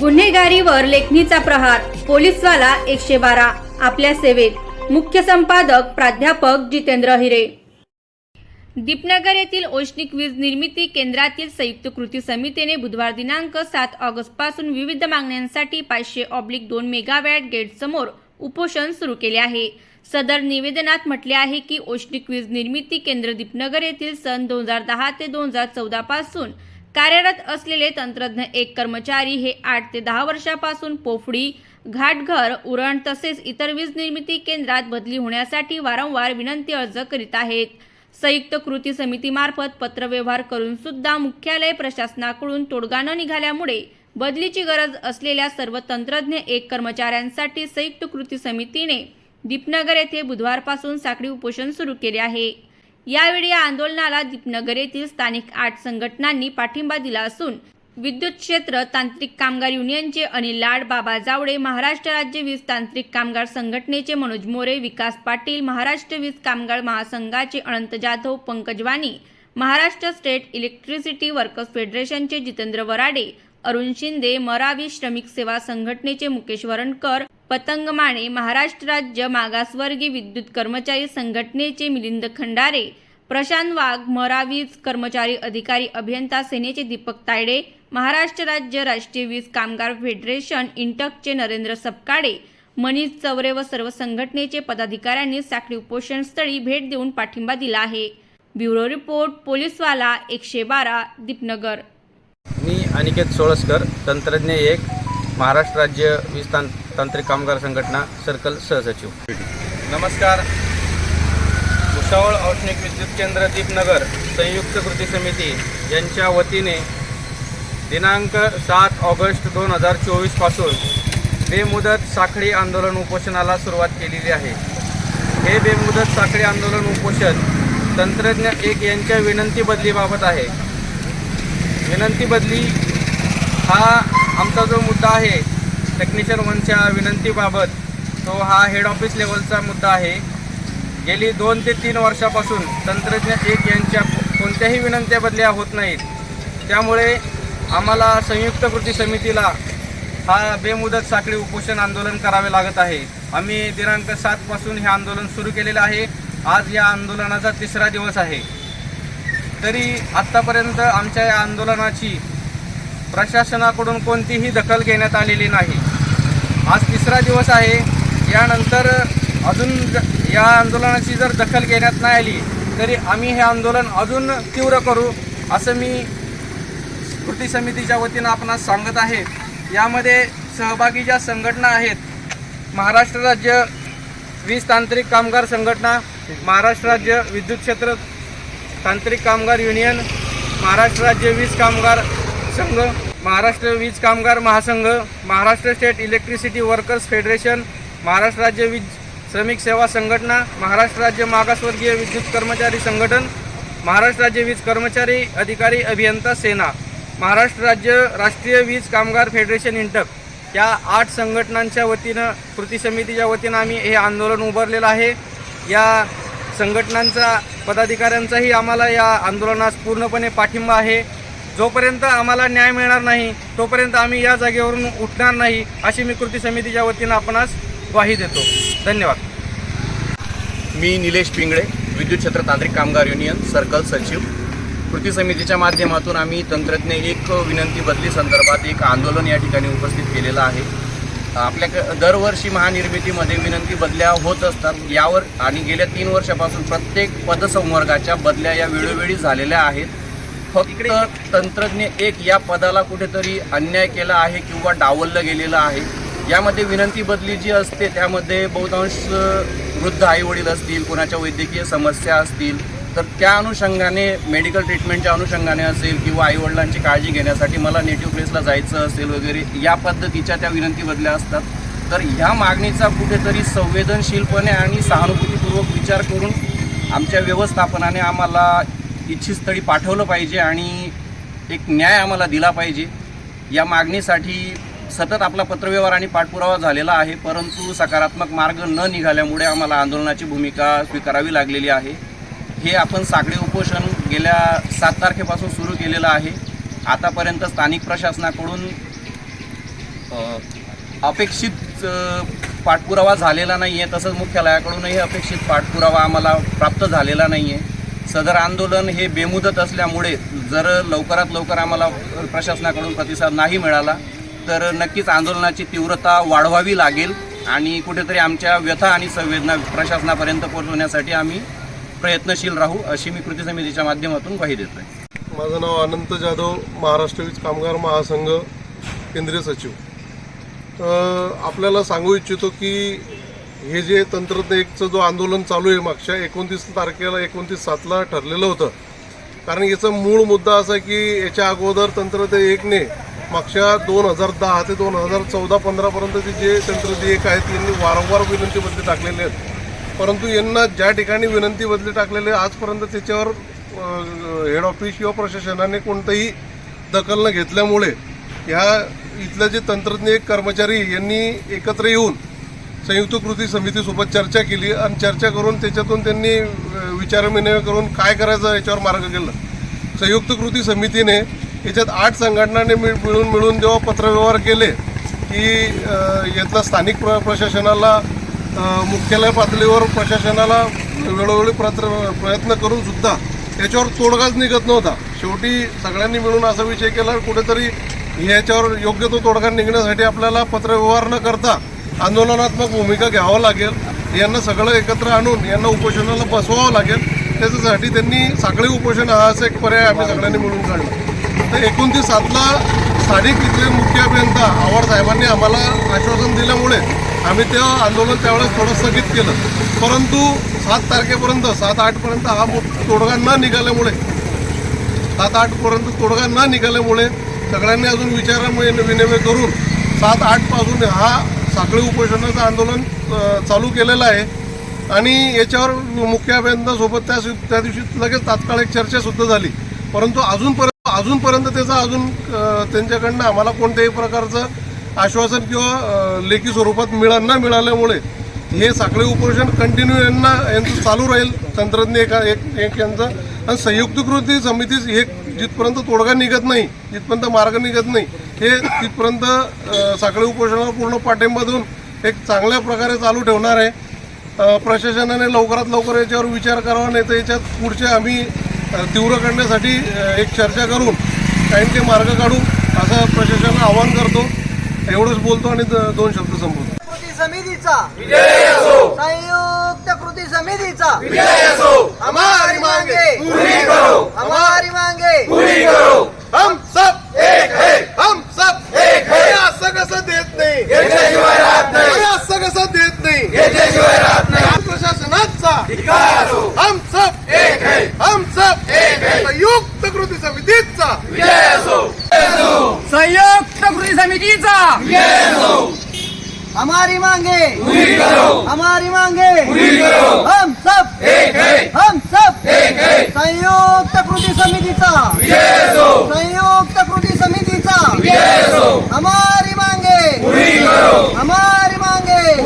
गुन्हेगारीवर लेखणीचा प्रहार पोलीसवाला एकशे बारा आपल्या सेवेत. मुख्य संपादक प्राध्यापक जितेंद्र हिरे. दीपनगर येथील औष्णिक वीज निर्मिती केंद्रातील संयुक्त कृती समितीने बुधवार दिनांक सात ऑगस्टपासून विविध मागण्यांसाठी पाचशे ऑब्लिक दोन मेगावॅट गेट समोर उपोषण सुरू केले आहे. सदर निवेदनात म्हटले आहे की औष्णिक वीज निर्मिती केंद्र दीपनगर येथील सन दोन हजार दहा ते दोन हजार चौदा पासून कार्यरत असलेले तंत्रज्ञ एक कर्मचारी हे आठ ते दहा वर्षापासून पोफडी घाटघर उरण तसेच इतर वीज निर्मिती केंद्रात बदली होण्यासाठी वारंवार विनंती अर्ज करीत आहेत. संयुक्त कृती समितीमार्फत पत्रव्यवहार करून सुद्धा मुख्यालय प्रशासनाकडून तोडगा न निघाल्यामुळे बदलीची गरज असलेल्या सर्व तंत्रज्ञ एक कर्मचाऱ्यांसाठी संयुक्त कृती समितीने दीपनगर येथे बुधवारपासून साखळी उपोषण सुरू केले आहे. यावेळी या आंदोलनाला दीपनगर येथील स्थानिक आठ संघटनांनी पाठिंबा दिला असून विद्युत क्षेत्र तांत्रिक कामगार युनियनचे अनिल लाड बाबा जावडे महाराष्ट्र राज्य वीज तांत्रिक कामगार संघटनेचे मनोज मोरे विकास पाटील महाराष्ट्र वीज कामगार महासंघाचे Anant Jadhav Pankaj Wani Maharashtra state electricity workers फेडरेशनचे Jitendra Varade Arun Shinde मरावी श्रमिक सेवा संघटनेचे मुकेश वरणकर पतंग माने महाराष्ट्र राज्य मागासवर्गीय विद्युत कर्मचारी संघटनेचे मिलिंद खंडारे प्रशांत वाघ मरावीज कर्मचारी अधिकारी अभियंता सेनेचे दीपक तायडे महाराष्ट्र राज्य राष्ट्रीय वीज कामगार फेडरेशन इंटकचे नरेंद्र सपकाडे मनीष चौरे व सर्व संघटनेचे पदाधिकाऱ्यांनी साखळी उपोषणस्थळी भेट देऊन पाठिंबा दिला आहे. ब्युरो रिपोर्ट पोलीसवाला एकशे बारा दीपनगर. मी अनिकेत सोळसकर तंत्रज्ञ एक महाराष्ट्र राज्य वीज तां तांत्रिक कामगार संघटना सर्कल सहसचिव. नमस्कार. भुसावळ औष्णिक विद्युत केंद्र दीपनगर संयुक्त कृती समिती यांच्या वतीने दिनांक सात ऑगस्ट दोन हजार चोवीसपासून बेमुदत साखळी आंदोलन उपोषणाला सुरुवात केलेली आहे. हे बेमुदत साखळी आंदोलन उपोषण तंत्रज्ञ एक यांच्या विनंती बदलीबाबत आहे. विनंती बदली हा आमचा जो मुद्दा आहे टेक्निशियन वनच्या विनंतीबाबत तो हा हेड ऑफिस लेवलचा मुद्दा आहे. गेली दोन ते तीन वर्षापासून तंत्रज्ञ एक यांच्या कोणत्याही विनंत्या बदल्या होत नाहीत. त्यामुळे आम्हाला संयुक्त कृती समितीला हा बेमुदत साखळी उपोषण आंदोलन करावे लागत आहे. आम्ही दिनांक सातपासून हे आंदोलन सुरू केलेलं आहे. आज या आंदोलनाचा तिसरा दिवस आहे. तरी आत्तापर्यंत आमच्या या आंदोलनाची प्रशासनाकडून कोणतीही दखल घेण्यात आलेली नाही. आज तिसरा दिवस आहे. यानंतर अजून ज- या आंदोलनाची जर दखल घेण्यात नाही आली तरी आम्ही हे आंदोलन अजून तीव्र करू असं मी कृती समितीच्या वतीनं आपणास सांगत आहे. यामध्ये सहभागी ज्या संघटना आहेत महाराष्ट्र राज्य वीज तांत्रिक कामगार संघटना महाराष्ट्र राज्य विद्युत क्षेत्र तांत्रिक कामगार युनियन महाराष्ट्र राज्य वीज कामगार संघ महाराष्ट्र वीज कामगार महासंघ Maharashtra state electricity workers federation Maharashtra राज्य वीज श्रमिक सेवा संघटना महाराष्ट्र राज्य मागासवर्गीय विद्युत कर्मचारी संघटन महाराष्ट्र राज्य वीज कर्मचारी अधिकारी अभियंता सेना महाराष्ट्र राज्य राष्ट्रीय वीज कामगार फेडरेशन इंटक. या आठ संघटनांच्या वतीनं कृती समितीच्या वतीनं आम्ही हे आंदोलन उभारलेलं आहे. या संघटनांचा पदाधिकाऱ्यांचाही आम्हाला या आंदोलनास पूर्णपणे पाठिंबा आहे. जोपर्यंत आम्हाला न्याय मिळणार नाही तोपर्यंत आम्ही या जागेवरून उठणार नाही अशी मी कृती समितीच्या वतीनं आपणास ग्वाही देतो. धन्यवाद. मी निलेश पिंगळे विद्युत क्षेत्र तांत्रिक कामगार युनियन सर्कल सचिव. कृती समितीच्या माध्यमातून आम्ही तंत्रज्ञ एक विनंती बदली संदर्भात एक आंदोलन या ठिकाणी उपस्थित केलेलं आहे. आपल्या दरवर्षी महानिर्मितीमध्ये विनंती बदल्या होत असतात. यावर आणि गेल्या तीन वर्षापासून प्रत्येक पदसंवर्गाच्या बदल्या या वेळोवेळी झालेल्या आहेत. फक्त तंत्रज्ञ एक या पदाला कुठेतरी अन्याय केला आहे किंवा डावललं गेलेलं आहे. यामध्ये विनंती बदली जी असते त्यामध्ये बहुतांश वृद्ध आईवडील असतील कोणाच्या वैद्यकीय समस्या असतील तर त्या अनुषंगाने मेडिकल ट्रीटमेंटच्या अनुषंगाने असेल किंवा आईवडिलांची काळजी घेण्यासाठी मला नेटिव्ह प्लेसला जायचं असेल वगैरे या पद्धतीच्या त्या विनंती बदल्या असतात. तर ह्या मागणीचा कुठेतरी संवेदनशीलपणे आणि सहानुभूतीपूर्वक विचार करून आमच्या व्यवस्थापनाने आम्हाला इच्छितस्थळी पाठवलं पाहिजे आणि एक न्याय आम्हाला दिला पाहिजे. या मागणीसाठी सतत आपला पत्रव्यवहार आणि पाठपुरावा झालेला आहे परंतु सकारात्मक मार्ग न निघाल्यामुळे आम्हाला आंदोलनाची भूमिका स्वीकारावी लागलेली आहे. हे आपण साखळी उपोषण गेल्या सात तारखेपासून सुरू केलेलं आहे. आतापर्यंत स्थानिक प्रशासनाकडून अपेक्षित पाठपुरावा झालेला नाही आहे तसंच मुख्यालयाकडूनही अपेक्षित पाठपुरावा आम्हाला प्राप्त झालेला नाही आहे सदर आंदोलन हे बेमुदत असल्यामुळे जर लवकरात लवकर आम्हाला प्रशासनाकडून प्रतिसाद नाही मिळाला तर नक्कीच आंदोलनाची तीव्रता वाढवावी लागेल आणि कुठेतरी आमच्या व्यथा आणि संवेदना प्रशासनापर्यंत पोहोचवण्यासाठी आम्ही प्रयत्नशील राहू अशी मी कृती समितीच्या माध्यमातून ग्वाही देतोय. माझं नाव अनंत जाधव महाराष्ट्र वीज कामगार महासंघ केंद्रीय सचिव. आपल्याला सांगू इच्छितो की हे जे तंत्रज्ञचं जो आंदोलन चालू आहे मागच्या एकोणतीस तारखेला एकोणतीस सातला ठरलेलं होतं. कारण याचा मूळ मुद्दा असा की याच्या अगोदर तंत्रज्ञ एकने मागच्या दोन हजार दहा ते दोन हजार चौदा पंधरापर्यंतचे जे तंत्रज्ञ एक आहेत त्यांनी वारंवार विनंती बदली टाकलेले आहेत. परंतु यांना ज्या ठिकाणी विनंती बदली टाकलेली आजपर्यंत त्याच्यावर हेड ऑफिस किंवा प्रशासनाने कोणतंही दखल न घेतल्यामुळे ह्या इथलं जे तंत्रज्ञ कर्मचारी यांनी एकत्र येऊन संयुक्त कृती समितीसोबत चर्चा केली आणि चर्चा करून त्याच्यातून त्यांनी विचारविनिमय करून काय करायचं याच्यावर मार्ग केला. संयुक्त कृती समितीने याच्यात आठ संघटनांनी मिळ- मिळून मिळून जेव्हा पत्रव्यवहार केले की यातला स्थानिक प्र प्रशासनाला मुख्यालय पातळीवर प्रशासनाला वेळोवेळी प्रत्र प्रयत्न करून सुद्धा याच्यावर तोडगाच निघत नव्हता. शेवटी सगळ्यांनी मिळून असा विषय केला कुठेतरी याच्यावर योग्य तो तोडगा निघण्यासाठी आपल्याला पत्रव्यवहार न करता आंदोलनात्मक भूमिका घ्यावं लागेल. यांना सगळं एकत्र आणून यांना उपोषणाला बसवावं लागेल. त्याच्यासाठी त्यांनी साखळी उपोषण हा असा एक पर्याय आम्ही सगळ्यांनी मिळून काढला. तर एकोणतीस सातला स्थानिक इथले मुख्य अभियंता आव्हाड साहेबांनी आम्हाला आश्वासन दिल्यामुळे आम्ही ते आंदोलन त्यावेळेस थोडं स्थगित केलं. परंतु सात तारखेपर्यंत सात आठपर्यंत हा तोडगा न निघाल्यामुळे सात आठपर्यंत तोडगा न निघाल्यामुळे सगळ्यांनी अजून विचारामुळे विनिमय करून सात आठपासून हा साखळी उपोषणाचं आंदोलन चालू केलेलं आहे. आणि याच्यावर मुख्य अभियंतासोबत त्या त्या दिवशी लगेच तात्काळ एक चर्चासुद्धा झाली. परंतु अजूनपर्यंत अजूनपर्यंत त्याचा अजून त्यांच्याकडनं आम्हाला कोणत्याही प्रकारचं आश्वासन किंवा लेखी स्वरूपात मिळा न मिळाल्यामुळे हे साखळी उपोषण कंटिन्यू यांना यांचं चालू राहील तंत्रज्ञ एका एक एक यांचं. आणि संयुक्त कृती समितीच हे जिथपर्यंत तोडगा निघत नाही जिथपर्यंत मार्ग निघत नाही हे तिथपर्यंत साखळी उपोषणाला पूर्ण पाठिंबा देऊन एक चांगल्या प्रकारे चालू ठेवणार आहे. प्रशासनाने लवकरात लवकर याच्यावर विचार करावा नाही तर याच्यात पुढचे आम्ही तीव्र करण्यासाठी एक चर्चा करून काही ते मार्ग काढू असं प्रशासनाला आवाहन करतो. एवढंच बोलतो आणि दोन शब्द संपवतो. कृती समितीचा. संयुक्त कृती समितीचा. हमारी मांगे. हमारी मांगे. हम सब एक है. हम हमारी मांगे। पूरी करो। हमारी मांगे। पूरी करो। हम सब। एक है। हम सब। एक है। संयुक्त कृति समिति का संयुक्त कृति समिति का हमारी मांगे। पूरी करो। हमारी मांगे।